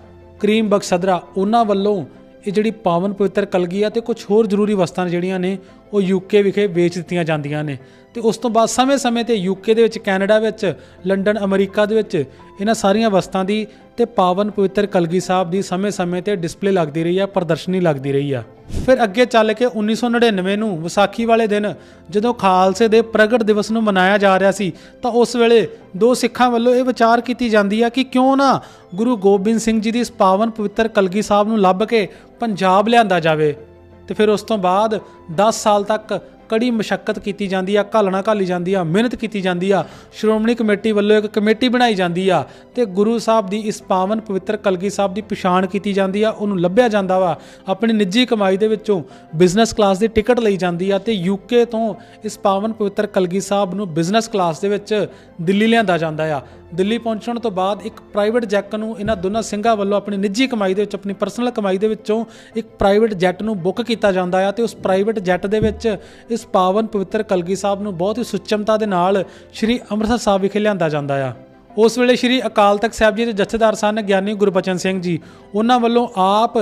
ਕਰੀਮ ਬਖਸ਼ਦਰਾ ਉਹਨਾਂ ਵੱਲੋਂ ਇਹ ਜਿਹੜੀ ਪਾਵਨ ਪਵਿੱਤਰ ਕਲਗੀ ਆ ਤੇ ਕੁਝ ਹੋਰ ਜ਼ਰੂਰੀ ਵਸਤਾਂ ਜਿਹੜੀਆਂ ਨੇ, ਉਹ ਯੂਕੇ ਵਿਖੇ ਵੇਚ ਦਿੱਤੀਆਂ ਜਾਂਦੀਆਂ ਨੇ। ਤੇ ਉਸ ਤੋਂ ਬਾਅਦ ਸਮੇਂ-ਸਮੇਂ ਤੇ ਯੂਕੇ ਦੇ ਵਿੱਚ ਕੈਨੇਡਾ ਵਿੱਚ ਲੰਡਨ ਅਮਰੀਕਾ ਦੇ ਵਿੱਚ ਇਹਨਾਂ ਸਾਰੀਆਂ ਵਸਤਾਂ ਦੀ ਤੇ ਪਾਵਨ ਪਵਿੱਤਰ ਕਲਗੀ ਸਾਹਿਬ ਦੀ ਸਮੇਂ-ਸਮੇਂ ਤੇ ਡਿਸਪਲੇ ਲੱਗਦੀ ਰਹੀ ਆ, ਪ੍ਰਦਰਸ਼ਨੀ ਲੱਗਦੀ ਰਹੀ ਆ। ਫਿਰ ਅੱਗੇ ਚੱਲ ਕੇ 1999 ਨੂੰ ਵਿਸਾਖੀ ਵਾਲੇ ਦਿਨ ਜਦੋਂ ਖਾਲਸੇ ਦੇ ਪ੍ਰਗਟ ਦਿਵਸ ਨੂੰ ਮਨਾਇਆ ਜਾ ਰਿਹਾ ਸੀ, ਤਾਂ ਉਸ ਵੇਲੇ ਦੋ ਸਿੱਖਾਂ ਵੱਲੋਂ ਇਹ ਵਿਚਾਰ ਕੀਤੀ ਜਾਂਦੀ ਆ ਕਿ ਕਿਉਂ ਨਾ ਗੁਰੂ ਗੋਬਿੰਦ ਸਿੰਘ ਜੀ ਦੀ ਇਸ ਪਾਵਨ ਪਵਿੱਤਰ ਕਲਗੀ ਸਾਹਿਬ ਨੂੰ ਲੱਭ ਕੇ ਪੰਜਾਬ ਲਿਆਂਦਾ ਜਾਵੇ। ਤੇ ਫਿਰ ਉਸ ਤੋਂ ਬਾਅਦ 10 ਸਾਲ ਤੱਕ ਕੜੀ ਮਸ਼ੱਕਤ ਕੀਤੀ ਜਾਂਦੀ ਆ, ਘਾਲਣਾ ਘਾਲੀ ਜਾਂਦੀ ਆ, ਮਿਹਨਤ ਕੀਤੀ ਜਾਂਦੀ ਆ, ਸ਼੍ਰੋਮਣੀ ਕਮੇਟੀ ਵੱਲੋਂ ਇੱਕ ਕਮੇਟੀ ਬਣਾਈ ਜਾਂਦੀ ਆ ਤੇ ਗੁਰੂ ਸਾਹਿਬ ਦੀ ਇਸ ਪਾਵਨ ਪਵਿੱਤਰ ਕਲਗੀ ਸਾਹਿਬ ਦੀ ਪਛਾਣ ਕੀਤੀ ਜਾਂਦੀ ਆ, ਉਹਨੂੰ ਲੱਭਿਆ ਜਾਂਦਾ ਵਾ, ਆਪਣੀ ਨਿੱਜੀ ਕਮਾਈ ਦੇ ਵਿੱਚੋਂ ਬਿਜ਼ਨਸ ਕਲਾਸ ਦੀ ਟਿਕਟ ਲਈ ਜਾਂਦੀ ਆ ਤੇ ਯੂਕੇ ਤੋਂ ਇਸ ਪਾਵਨ ਪਵਿੱਤਰ ਕਲਗੀ ਸਾਹਿਬ ਨੂੰ ਬਿਜ਼ਨਸ ਕਲਾਸ ਦੇ ਵਿੱਚ ਦਿੱਲੀ ਲਿਆਂਦਾ ਜਾਂਦਾ ਆ। ਦਿੱਲੀ ਪਹੁੰਚਣ ਤੋਂ ਬਾਅਦ ਇੱਕ ਪ੍ਰਾਈਵੇਟ ਜੈਟ ਨੂੰ ਇਹਨਾਂ ਦੋਨਾਂ ਸਿੰਘਾਂ ਵੱਲੋਂ ਆਪਣੀ ਨਿੱਜੀ ਕਮਾਈ ਦੇ ਵਿੱਚ, ਆਪਣੀ ਪਰਸਨਲ ਕਮਾਈ ਦੇ ਵਿੱਚੋਂ ਇੱਕ ਪ੍ਰਾਈਵੇਟ ਜੈਟ ਨੂੰ ਬੁੱਕ ਕੀਤਾ ਜਾਂਦਾ ਆ ਤੇ ਉਸ ਪ੍ਰਾਈਵੇਟ ਜੈਟ ਦੇ ਵਿੱਚ ਇਸ ਪਾਵਨ ਪਵਿੱਤਰ ਕਲਗੀ ਸਾਹਿਬ ਨੂੰ ਬਹੁਤ ਹੀ ਸੁਚਮਤਾ ਦੇ ਨਾਲ ਸ੍ਰੀ ਅੰਮ੍ਰਿਤਸਰ ਸਾਹਿਬ ਵਿਖੇ ਲਿਆਂਦਾ ਜਾਂਦਾ ਆ। ਉਸ ਵੇਲੇ ਸ੍ਰੀ ਅਕਾਲ ਤਖਤ ਸਾਹਿਬ ਜੀ ਦੇ ਜਥੇਦਾਰ ਸਨ ਗਿਆਨੀ ਗੁਰਬਚਨ ਸਿੰਘ ਜੀ। ਉਹਨਾਂ ਵੱਲੋਂ ਆਪ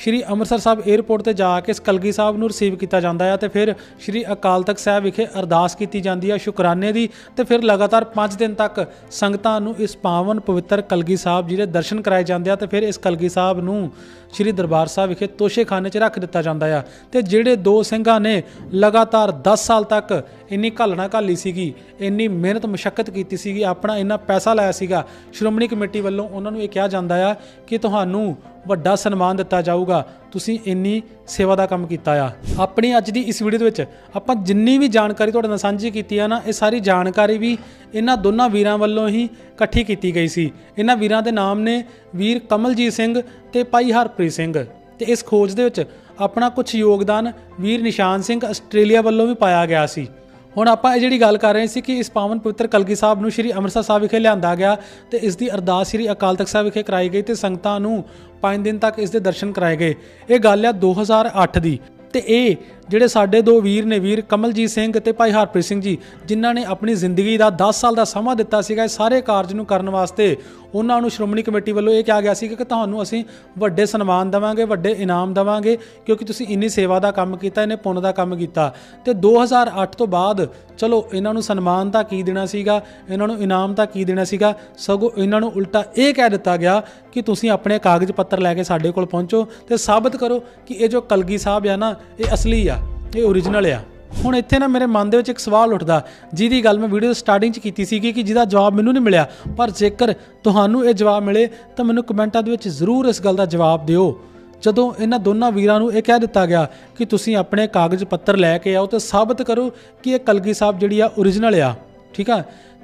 ਸ਼੍ਰੀ ਅੰਮ੍ਰਿਤਸਰ ਸਾਹਿਬ 에ਅਰਪੋਰਟ ਤੇ ਜਾ ਕੇ ਇਸ ਕਲਗੀ ਸਾਹਿਬ ਨੂੰ ਰਿਸੀਵ ਕੀਤਾ ਜਾਂਦਾ ਆ ਤੇ ਫਿਰ ਸ਼੍ਰੀ ਅਕਾਲ ਤਖਤ ਸਾਹਿਬ ਵਿਖੇ ਅਰਦਾਸ ਕੀਤੀ ਜਾਂਦੀ ਆ ਸ਼ੁਕਰਾਨੇ ਦੀ ਤੇ ਫਿਰ ਲਗਾਤਾਰ 5 ਦਿਨ ਤੱਕ ਸੰਗਤਾਂ ਨੂੰ ਇਸ ਪਾਵਨ ਪਵਿੱਤਰ ਕਲਗੀ ਸਾਹਿਬ ਜੀ ਦੇ ਦਰਸ਼ਨ ਕਰਾਏ ਜਾਂਦੇ ਆ ਤੇ ਫਿਰ ਇਸ ਕਲਗੀ ਸਾਹਿਬ ਨੂੰ ਸ਼੍ਰੀ ਦਰਬਾਰ ਸਾਹਿਬ ਵਿਖੇ ਤੋਸ਼ੇਖਾਨੇ 'ਚ ਰੱਖ ਦਿੱਤਾ ਜਾਂਦਾ ਆ ਤੇ ਜਿਹੜੇ ਦੋ ਸਿੰਘਾਂ ਨੇ ਲਗਾਤਾਰ 10 ਸਾਲ ਤੱਕ ਇੰਨੀ ਘਾਲਣਾ ਘਾਲੀ ਸੀਗੀ, ਇੰਨੀ ਮਿਹਨਤ ਮੁਸ਼ਕਲ ਕੀਤੀ ਸੀਗੀ, ਆਪਣਾ ਇੰਨਾ ਪੈਸਾ ਲਾਇਆ ਸੀਗਾ, ਸ਼੍ਰੋਮਣੀ ਕਮੇਟੀ ਵੱਲੋਂ ਉਹਨਾਂ ਨੂੰ ਇਹ ਕਿਹਾ ਜਾਂਦਾ ਆ ਕਿ ਤੁਹਾਨੂੰ ਵੱਡਾ ਸਨਮਾਨ ਦਿੱਤਾ ਜਾਊਗਾ। ਤੁਸੀਂ ਇੰਨੀ ਸੇਵਾ ਦਾ ਕੰਮ ਕੀਤਾ ਆ। ਆਪਣੀ ਅੱਜ ਦੀ ਇਸ ਵੀਡੀਓ ਦੇ ਵਿੱਚ ਆਪਾਂ ਜਿੰਨੀ ਵੀ ਜਾਣਕਾਰੀ ਤੁਹਾਡੇ ਨਾਲ ਸਾਂਝੀ ਕੀਤੀ ਆ ਨਾ, ਇਹ ਸਾਰੀ ਜਾਣਕਾਰੀ ਵੀ ਇਹਨਾਂ ਦੋਨਾਂ ਵੀਰਾਂ ਵੱਲੋਂ ਹੀ ਇਕੱਠੀ ਕੀਤੀ ਗਈ ਸੀ। ਇਹਨਾਂ ਵੀਰਾਂ ਦੇ ਨਾਮ ਨੇ ਵੀਰ ਕਮਲਜੀਤ ਸਿੰਘ ਤੇ ਭਾਈ ਹਰਪ੍ਰੀਤ ਸਿੰਘ। ਤੇ ਇਸ ਖੋਜ ਦੇ ਵਿੱਚ ਆਪਣਾ ਕੁਝ ਯੋਗਦਾਨ ਵੀਰ ਨਿਸ਼ਾਨ ਸਿੰਘ ਆਸਟ੍ਰੇਲੀਆ ਵੱਲੋਂ ਵੀ ਪਾਇਆ ਗਿਆ ਸੀ। ਹੁਣ ਆਪਾਂ ਇਹ ਜਿਹੜੀ ਗੱਲ ਕਰ ਰਹੇ ਸੀ ਕਿ ਇਸ ਪਾਵਨ ਪਵਿੱਤਰ ਕਲਗੀ ਸਾਹਿਬ ਨੂੰ ਸ਼੍ਰੀ ਅੰਮ੍ਰਿਤਸਰ ਸਾਹਿਬ ਵਿਖੇ ਲਿਆਂਦਾ ਗਿਆ ਤੇ ਇਸ ਦੀ ਅਰਦਾਸ ਸ਼੍ਰੀ ਅਕਾਲ ਤਖਤ ਸਾਹਿਬ ਵਿਖੇ ਕਰਾਈ ਗਈ ਤੇ ਸੰਗਤਾਂ ਨੂੰ 5 ਦਿਨ ਤੱਕ ਇਸ ਦੇ ਦਰਸ਼ਨ ਕਰਾਏ ਗਏ। ਇਹ ਗੱਲ ਆ 2008 ਦੀ ਤੇ ਇਹ ਜਿਹੜੇ ਸਾਡੇ ਦੋ ਵੀਰ ਨੇ ਵੀਰ ਕਮਲਜੀਤ ਸਿੰਘ ਅਤੇ ਭਾਈ ਹਰਪ੍ਰੀਤ ਸਿੰਘ ਜੀ, ਜਿਨ੍ਹਾਂ ਨੇ ਆਪਣੀ ਜ਼ਿੰਦਗੀ ਦਾ 10 ਸਾਲ ਦਾ ਸਮਾਂ ਦਿੱਤਾ ਸੀਗਾ ਇਹ ਸਾਰੇ ਕਾਰਜ ਨੂੰ ਕਰਨ ਵਾਸਤੇ, ਉਹਨਾਂ ਨੂੰ ਸ਼੍ਰੋਮਣੀ ਕਮੇਟੀ ਵੱਲੋਂ ਇਹ ਕਿਹਾ ਗਿਆ ਸੀ ਕਿ ਤੁਹਾਨੂੰ ਅਸੀਂ ਵੱਡੇ ਸਨਮਾਨ ਦੇਵਾਂਗੇ, ਵੱਡੇ ਇਨਾਮ ਦੇਵਾਂਗੇ, ਕਿਉਂਕਿ ਤੁਸੀਂ ਇੰਨੀ ਸੇਵਾ ਦਾ ਕੰਮ ਕੀਤਾ ਇਹਨੇ ਪੁੰਨ ਦਾ ਕੰਮ ਕੀਤਾ। ਤੇ 2008 ਤੋਂ ਬਾਅਦ, ਚਲੋ ਇਹਨਾਂ ਨੂੰ ਸਨਮਾਨ ਤਾਂ ਕੀ ਦੇਣਾ ਸੀਗਾ, ਇਹਨਾਂ ਨੂੰ ਇਨਾਮ ਤਾਂ ਕੀ ਦੇਣਾ ਸੀਗਾ, ਸਗੋਂ ਇਹਨਾਂ ਨੂੰ ਉਲਟਾ ਇਹ ਕਹਿ ਦਿੱਤਾ ਗਿਆ ਕਿ ਤੁਸੀਂ ਆਪਣੇ ਕਾਗਜ਼ ਪੱਤਰ ਲੈ ਕੇ ਸਾਡੇ ਕੋਲ ਪਹੁੰਚੋ ਤੇ ਸਾਬਤ ਕਰੋ ਕਿ ਇਹ ਜੋ ਕਲਗੀ ਸਾਹਿਬ ਆ ਨਾ, ਇਹ ਅਸਲੀ ਆ। ਇਹ ਓਰੀਜਨਲ ਆ। ਹੁਣ ਇੱਥੇ ਨਾ ਮੇਰੇ ਮਨ ਦੇ ਵਿੱਚ ਇੱਕ ਸਵਾਲ ਉੱਠਦਾ। ਜਿਹਦੀ ਗੱਲ ਮੈਂ ਵੀਡੀਓ ਸਟਾਰਟਿੰਗ 'ਚ ਕੀਤੀ ਸੀਗੀ ਕਿ ਜਿਹਦਾ ਜਵਾਬ ਮੈਨੂੰ ਨਹੀਂ ਮਿਲਿਆ। ਪਰ ਜੇਕਰ ਤੁਹਾਨੂੰ ਇਹ ਜਵਾਬ ਮਿਲੇ, ਤਾਂ ਮੈਨੂੰ ਕਮੈਂਟਾਂ ਦੇ ਵਿੱਚ ਜ਼ਰੂਰ ਇਸ ਗੱਲ ਦਾ ਜਵਾਬ ਦਿਓ। ਜਦੋਂ ਇਹਨਾਂ ਦੋਨਾਂ ਵੀਰਾਂ ਨੂੰ ਇਹ ਕਹਿ ਦਿੱਤਾ ਗਿਆ ਕਿ ਤੁਸੀਂ ਆਪਣੇ ਕਾਗਜ਼ ਪੱਤਰ ਲੈ ਕੇ ਆਓ, ਤੇ ਸਾਬਤ ਕਰੋ ਕਿ ਇਹ ਕਲਗੀ ਸਾਹਿਬ ਜਿਹੜੀ ਆ ਓਰੀਜਨਲ ਆ। ਠੀਕ ਆ?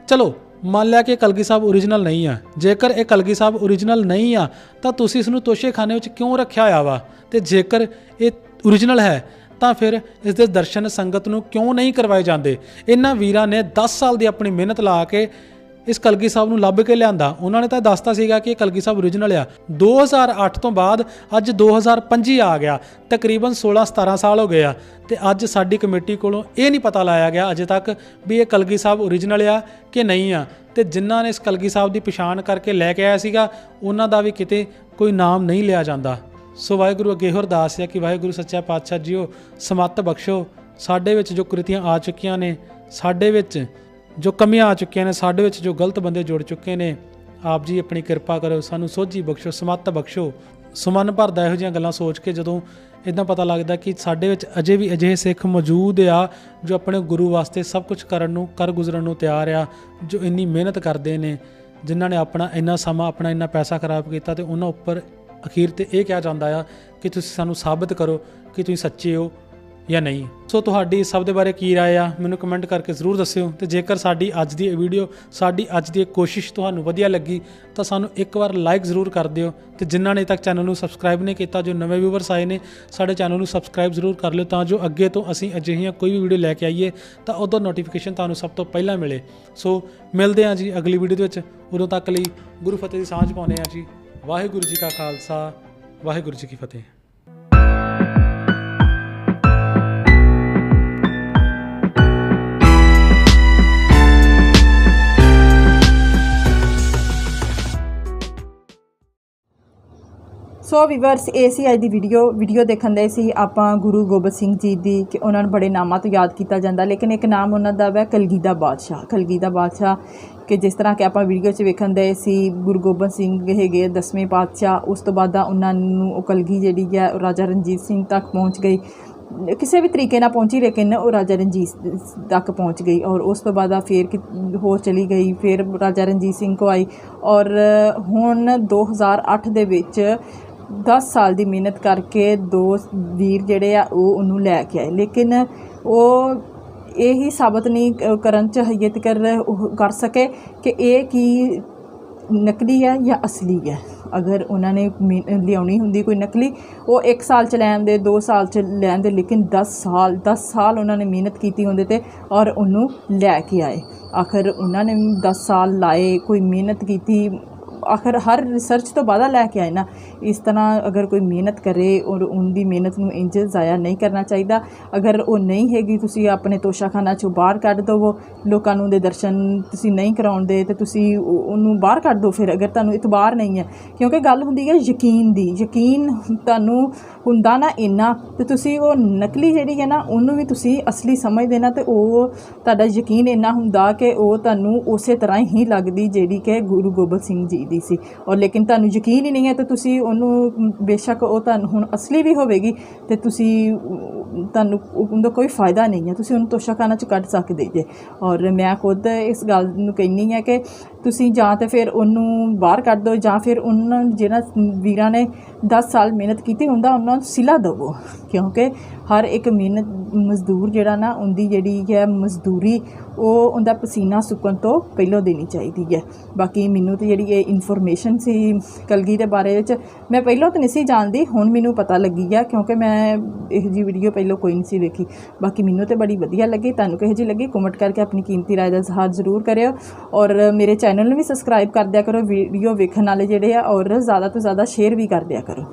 ਚਲੋ, ਮੰਨ ਲਿਆ ਕਿ ਕਲਗੀ ਸਾਹਿਬ ਓਰੀਜਨਲ ਨਹੀਂ ਆ। ਜੇਕਰ ਇਹ ਕਲਗੀ ਸਾਹਿਬ ਓਰੀਜਨਲ ਨਹੀਂ ਆ, ਤਾਂ ਤੁਸੀਂ ਇਸ ਨੂੰ ਤੋਸ਼ੇਖਾਨੇ ਵਿੱਚ ਕਿਉਂ ਰੱਖਿਆ ਹੋਇਆ ਵਾ? ਤੇ ਜੇਕਰ ਇਹ ਓਰੀਜਨਲ ਹੈ ਤਾਂ ਫਿਰ ਇਸ ਦੇ ਦਰਸ਼ਨ ਸੰਗਤ ਨੂੰ ਕਿਉਂ ਨਹੀਂ ਕਰਵਾਏ ਜਾਂਦੇ? ਇਹਨਾਂ ਵੀਰਾਂ ਨੇ 10 ਸਾਲ ਦੀ ਆਪਣੀ ਮਿਹਨਤ ਲਾ ਕੇ ਇਸ ਕਲਗੀ ਸਾਹਿਬ ਨੂੰ ਲੱਭ ਕੇ ਲਿਆਂਦਾ। ਉਹਨਾਂ ਨੇ ਤਾਂ ਦੱਸਤਾ ਸੀਗਾ ਕਿ ਇਹ ਕਲਗੀ ਸਾਹਿਬ ਓਰੀਜਨਲ ਆ। 2008 ਤੋਂ ਬਾਅਦ ਅੱਜ 2025 ਆ ਗਿਆ। ਤਕਰੀਬਨ 16 17 ਸਾਲ ਹੋ ਗਏ ਆ ਤੇ ਅੱਜ ਸਾਡੀ ਕਮੇਟੀ ਕੋਲੋਂ ਇਹ ਨਹੀਂ ਪਤਾ ਲਾਇਆ ਗਿਆ ਅਜੇ ਤੱਕ ਵੀ ਇਹ ਕਲਗੀ ਸਾਹਿਬ ਓਰੀਜਨਲ ਆ ਕਿ ਨਹੀਂ ਆ। ਤੇ ਜਿਨ੍ਹਾਂ ਨੇ ਇਸ ਕਲਗੀ ਸਾਹਿਬ ਦੀ ਪਛਾਣ ਕਰਕੇ ਲੈ ਕੇ ਆਇਆ ਸੀਗਾ, ਉਹਨਾਂ ਦਾ ਵੀ ਕਿਤੇ ਕੋਈ ਨਾਮ ਨਹੀਂ ਲਿਆ ਜਾਂਦਾ। ਸੋ ਵਾਹਿਗੁਰੂ ਅੱਗੇ ਹੋਰ ਅਰਦਾਸ ਹੈ ਕਿ ਵਾਹਿਗੁਰੂ ਸੱਚਾ ਪਾਤਸ਼ਾਹ ਜੀਓ, ਸਮੱਤ ਬਖਸ਼ੋ। ਸਾਡੇ ਵਿੱਚ ਜੋ ਕ੍ਰਿਤੀਆਂ ਆ ਚੁੱਕੀਆਂ ਨੇ, ਸਾਡੇ ਵਿੱਚ ਜੋ ਕਮੀਆਂ ਆ ਚੁੱਕੀਆਂ ਨੇ, ਸਾਡੇ ਵਿੱਚ ਜੋ ਗਲਤ ਬੰਦੇ ਜੁੜ ਚੁੱਕੇ ਨੇ, ਆਪ ਜੀ ਆਪਣੀ ਕਿਰਪਾ ਕਰੋ, ਸਾਨੂੰ ਸੋਝੀ ਬਖਸ਼ੋ, ਸਮੱਤ ਬਖਸ਼ੋ। ਸੁਮਨ ਭਰਦਾ ਇਹੋ ਜਿਹੀਆਂ ਗੱਲਾਂ ਸੋਚ ਕੇ ਜਦੋਂ ਇਦਾਂ ਪਤਾ ਲੱਗਦਾ ਕਿ ਸਾਡੇ ਵਿੱਚ ਅਜੇ ਵੀ ਅਜਿਹੇ ਸਿੱਖ ਮੌਜੂਦ ਆ, ਜੋ ਆਪਣੇ ਗੁਰੂ ਵਾਸਤੇ ਸਭ ਕੁਝ ਕਰਨ ਨੂੰ, ਕਰ ਗੁਜ਼ਰਨ ਨੂੰ ਤਿਆਰ ਆ, ਜੋ ਇੰਨੀ ਮਿਹਨਤ ਕਰਦੇ ਨੇ, ਜਿਨ੍ਹਾਂ ਨੇ ਆਪਣਾ ਇੰਨਾ ਸਮਾਂ, ਆਪਣਾ ਇੰਨਾ ਪੈਸਾ ਖਰਾਬ ਕੀਤਾ ਤੇ ਉਹਨਾਂ ਉੱਪਰ ਅਖੀਰ ਤੇ ਇਹ ਕਿਹਾ ਜਾਂਦਾ ਆ ਕਿ ਤੁਸੀਂ ਸਾਨੂੰ ਸਾਬਤ ਕਰੋ ਕਿ ਤੁਸੀਂ ਸੱਚੇ ਹੋ ਜਾਂ ਨਹੀਂ ਸੋ ਤੁਹਾਡੀ ਸਭ ਦੇ ਬਾਰੇ ਕੀ رائے ਆ ਮੈਨੂੰ ਕਮੈਂਟ ਕਰਕੇ ਜ਼ਰੂਰ ਦੱਸਿਓ ਤੇ ਜੇਕਰ ਸਾਡੀ ਅੱਜ ਦੀ ਇਹ ਵੀਡੀਓ ਸਾਡੀ ਅੱਜ ਦੀ ਇਹ ਕੋਸ਼ਿਸ਼ ਤੁਹਾਨੂੰ ਵਧੀਆ ਲੱਗੀ ਤਾਂ ਸਾਨੂੰ ਇੱਕ ਵਾਰ ਲਾਈਕ ਜ਼ਰੂਰ ਕਰ ਦਿਓ ਤੇ ਜਿਨ੍ਹਾਂ ਨੇ ਤੱਕ ਚੈਨਲ ਨੂੰ ਸਬਸਕ੍ਰਾਈਬ ਨਹੀਂ ਕੀਤਾ ਜੋ ਨਵੇਂ ਵਿਊਵਰਸ ਆਏ ਨੇ ਸਾਡੇ ਚੈਨਲ ਨੂੰ ਸਬਸਕ੍ਰਾਈਬ ਜ਼ਰੂਰ ਕਰ ਲਿਓ ਤਾਂ ਜੋ ਅੱਗੇ ਤੋਂ ਅਸੀਂ ਅਜਿਹੀਆਂ ਕੋਈ ਵੀ ਵੀਡੀਓ ਲੈ ਕੇ ਆਈਏ ਤਾਂ ਉਦੋਂ ਨੋਟੀਫਿਕੇਸ਼ਨ ਤੁਹਾਨੂੰ ਸਭ ਤੋਂ ਪਹਿਲਾਂ ਮਿਲੇ ਸੋ ਮਿਲਦੇ ਹਾਂ ਜੀ ਅਗਲੀ ਵੀਡੀਓ ਦੇ ਵਿੱਚ ਉਦੋਂ ਤੱਕ ਲਈ ਗੁਰੂ ਫਤਿਹ ਦੀ ਸਾਂਝ ਪਾਉਂਦੇ ਹਾਂ ਜੀ ਵਾਹਿਗੁਰੂ ਜੀ ਕਾ ਖਾਲਸਾ, ਵਾਹਿਗੁਰੂ ਜੀ ਕੀ ਫਤਿਹ। ਸੋ ਵੀਵਰਸ ਇਹ ਸੀ ਅੱਜ ਦੀ ਵੀਡੀਓ ਵੀਡੀਓ ਦੇਖਣ ਦੇ ਸੀ ਆਪਾਂ ਗੁਰੂ ਗੋਬਿੰਦ ਸਿੰਘ ਜੀ ਦੀ ਕਿ ਉਹਨਾਂ ਨੂੰ ਬੜੇ ਨਾਮਾਂ ਤੋਂ ਯਾਦ ਕੀਤਾ ਜਾਂਦਾ, ਲੇਕਿਨ ਇੱਕ ਨਾਮ ਉਹਨਾਂ ਦਾ ਹੈ ਕਲਗੀਦਾ ਬਾਦਸ਼ਾਹ। ਕਲਗੀਦਾ ਬਾਦਸ਼ਾਹ ਕਿ ਜਿਸ ਤਰ੍ਹਾਂ ਕਿ ਆਪਾਂ ਵੀਡੀਓ 'ਚ ਵੇਖਣ ਦੇ ਸੀ, ਗੁਰੂ ਗੋਬਿੰਦ ਸਿੰਘ ਹੈਗੇ ਦਸਵੇਂ ਪਾਤਸ਼ਾਹ, ਉਸ ਤੋਂ ਬਾਅਦ ਉਹਨਾਂ ਨੂੰ ਉਹ ਕਲਗੀ ਜਿਹੜੀ ਹੈ ਉਹ ਰਾਜਾ ਰਣਜੀਤ ਸਿੰਘ ਤੱਕ ਪਹੁੰਚ ਗਈ। ਕਿਸੇ ਵੀ ਤਰੀਕੇ ਨਾਲ ਪਹੁੰਚੀ, ਲੇਕਿਨ ਉਹ ਰਾਜਾ ਰਣਜੀਤ ਤੱਕ ਪਹੁੰਚ ਗਈ ਔਰ ਉਸ ਤੋਂ ਬਾਅਦ ਆ ਫੇਰ ਕਿ, ਹੋਰ ਚਲੀ ਗਈ, ਫਿਰ ਰਾਜਾ ਰਣਜੀਤ ਸਿੰਘ ਕੋ ਆਈ ਔਰ ਹੁਣ 2008 ਦੇ ਵਿੱਚ 10 ਸਾਲ ਦੀ ਮਿਹਨਤ ਕਰਕੇ ਦੋ ਵੀਰ ਜਿਹੜੇ ਆ, ਉਹ ਉਹਨੂੰ ਲੈ ਕੇ ਆਏ। ਲੇਕਿਨ ਉਹ ਇਹ ਹੀ ਸਾਬਤ ਨਹੀਂ ਕਰਨ ਚ ਹਜੇ ਤੱਕ ਉਹ ਕਰ ਸਕੇ ਕਿ ਇਹ ਕੀ ਨਕਲੀ ਹੈ ਜਾਂ ਅਸਲੀ ਹੈ। ਅਗਰ ਉਹਨਾਂ ਨੇ ਮੀ- ਲਿਆਉਣੀ ਹੁੰਦੀ ਕੋਈ ਨਕਲੀ, ਉਹ 1 ਸਾਲ ਚ ਲੈਣ ਦੇ 2 ਸਾਲ ਚ ਲੈਣ ਦੇ, ਲੇਕਿਨ 10 ਸਾਲ 10 ਸਾਲ ਉਹਨਾਂ ਨੇ ਮਿਹਨਤ ਕੀਤੀ ਹੁੰਦੇ ਤੇ ਔਰ ਉਹਨੂੰ ਲੈ ਕੇ ਆਏ। ਆਖਰ ਉਹਨਾਂ ਨੇ ਵੀ 10 ਸਾਲ ਲਾਏ, ਕੋਈ ਮਿਹਨਤ ਕੀਤੀ ਆਖਰ ਹਰ ਰਿਸਰਚ ਤੋਂ ਬਾਅਦ ਲੈ ਕੇ ਆਏ ਨਾ, ਇਸ ਤਰ੍ਹਾਂ ਅਗਰ ਕੋਈ ਮਿਹਨਤ ਕਰੇ ਔਰ ਉਹਦੀ ਮਿਹਨਤ ਨੂੰ ਇੰਜ ਜ਼ਾਇਆ ਨਹੀਂ ਕਰਨਾ ਚਾਹੀਦਾ, ਅਗਰ ਉਹ ਨਹੀਂ ਹੈਗੀ, ਤੁਸੀਂ ਆਪਣੇ ਤੋਸ਼ਾਖਾਨਾ ਚੋਂ ਬਾਹਰ ਕੱਢ ਦਵੋ, ਲੋਕਾਂ ਨੂੰ ਦੇ ਦਰਸ਼ਨ ਤੁਸੀਂ ਨਹੀਂ ਕਰਾਉਂਦੇ ਤੇ ਤੁਸੀਂ ਉਹਨੂੰ ਬਾਹਰ ਕੱਢ ਦਿਓ ਫਿਰ, ਅਗਰ ਤੁਹਾਨੂੰ ਇਤਬਾਰ ਨਹੀਂ ਹੈ। ਕਿਉਂਕਿ ਗੱਲ ਹੁੰਦੀ ਹੈ ਯਕੀਨ ਦੀ, ਯਕੀਨ ਤੁਹਾਨੂੰ ਹੁੰਦਾ ਨਾ ਇੰਨਾ, ਤੇ ਤੁਸੀਂ ਉਹ ਨਕਲੀ ਜਿਹੜੀ ਹੈ ਨਾ, ਉਹਨੂੰ ਵੀ ਤੁਸੀਂ ਅਸਲੀ ਸਮਝਦੇ ਨਾ ਤੇ ਉਹ ਤੁਹਾਡਾ ਯਕੀਨ ਇੰਨਾ ਹੁੰਦਾ ਕਿ ਉਹ ਤੁਹਾਨੂੰ ਉਸੇ ਤਰ੍ਹਾਂ ਹੀ ਲੱਗਦੀ ਜਿਹੜੀ ਕਿ ਗੁਰੂ ਗੋਬਿੰਦ ਸਿੰਘ ਜੀ ਦੀ ਸੀ। ਔਰ ਲੇਕਿਨ ਤੁਹਾਨੂੰ ਯਕੀਨ ਹੀ ਨਹੀਂ ਹੈ ਤਾਂ ਤੁਸੀਂ ਉਹਨੂੰ, ਬੇਸ਼ੱਕ ਉਹ ਤੁਹਾਨੂੰ ਹੁਣ ਅਸਲੀ ਵੀ ਹੋਵੇਗੀ ਤੇ ਤੁਸੀਂ ਤੁਹਾਨੂੰ ਉਹਦਾ ਕੋਈ ਫਾਇਦਾ ਨਹੀਂ ਹੈ। ਤੁਸੀਂ ਉਹਨੂੰ ਤੋਸ਼ਾਖਾਨਾ ਚ ਕੱਢ ਸਕਦੇ ਜੇ। ਔਰ ਮੈਂ ਖੁਦ ਇਸ ਗੱਲ ਨੂੰ ਕਹਿੰਨੀ ਹੈ ਕਿ ਤੁਸੀਂ ਜਾਂ ਤੇ ਫਿਰ ਉਹਨੂੰ ਬਾਹਰ ਕੱਢ ਦਿਓ ਜਾਂ ਫਿਰ ਉਹਨਾਂ ਨੂੰ ਜਿਹੜਾ ਵੀਰਾਂ ਨੇ 10 ਸਾਲ ਮਿਹਨਤ ਕੀਤੀ ਹੁੰਦਾ, ਉਹਨਾਂ ਨੂੰ ਸਿਲਾ ਦੇਵੋ। ਕਿਉਂਕਿ ਹਰ ਇੱਕ ਮਿਹਨਤ, ਮਜ਼ਦੂਰ ਜਿਹੜਾ ਨਾ, ਉਹਦੀ ਜਿਹੜੀ ਹੈ ਮਜ਼ਦੂਰੀ ਉਹ ਉਹਦਾ ਪਸੀਨਾ ਸੁੱਕਣ ਤੋਂ ਪਹਿਲਾਂ ਦੇਣੀ ਚਾਹੀਦੀ ਹੈ। ਬਾਕੀ ਮੈਨੂੰ ਤੇ ਜਿਹੜੀ ਇਹ ਇਨਫੋਰਮੇਸ਼ਨ ਸੀ ਕਲਗੀ ਦੇ ਬਾਰੇ ਵਿੱਚ, ਮੈਂ ਪਹਿਲਾਂ ਤਾਂ ਨਹੀਂ ਸੀ ਜਾਣਦੀ, ਹੁਣ ਮੈਨੂੰ ਪਤਾ ਲੱਗੀ ਆ, ਕਿਉਂਕਿ ਮੈਂ ਇਹ ਜੀ ਵੀਡੀਓ ਪਹਿਲਾਂ ਕੋਈ ਨਹੀਂ ਸੀ ਵੇਖੀ। ਬਾਕੀ ਮੈਨੂੰ ਤੇ ਬੜੀ ਵਧੀਆ ਲੱਗੀ, ਤੁਹਾਨੂੰ ਕਿਹੋ ਜਿਹੀ ਲੱਗੀ ਕਮੈਂਟ ਕਰਕੇ ਆਪਣੀ ਕੀਮਤੀ ਰਾਏ ਦਾ ਇਜ਼ਹਾਰ ਜ਼ਰੂਰ ਕਰਿਓ। ਔਰ ਮੇਰੇ ਚੈਨਲ ਨੂੰ ਵੀ ਸਬਸਕ੍ਰਾਈਬ ਕਰ ਦਿਆ ਕਰੋ ਵੀਡੀਓ ਵੇਖਣ ਵਾਲੇ ਜਿਹੜੇ ਆ, ਔਰ ਜ਼ਿਆਦਾ ਤੋਂ ਜ਼ਿਆਦਾ ਸ਼ੇਅਰ ਵੀ ਕਰ ਦਿਆ ਕਰੋ।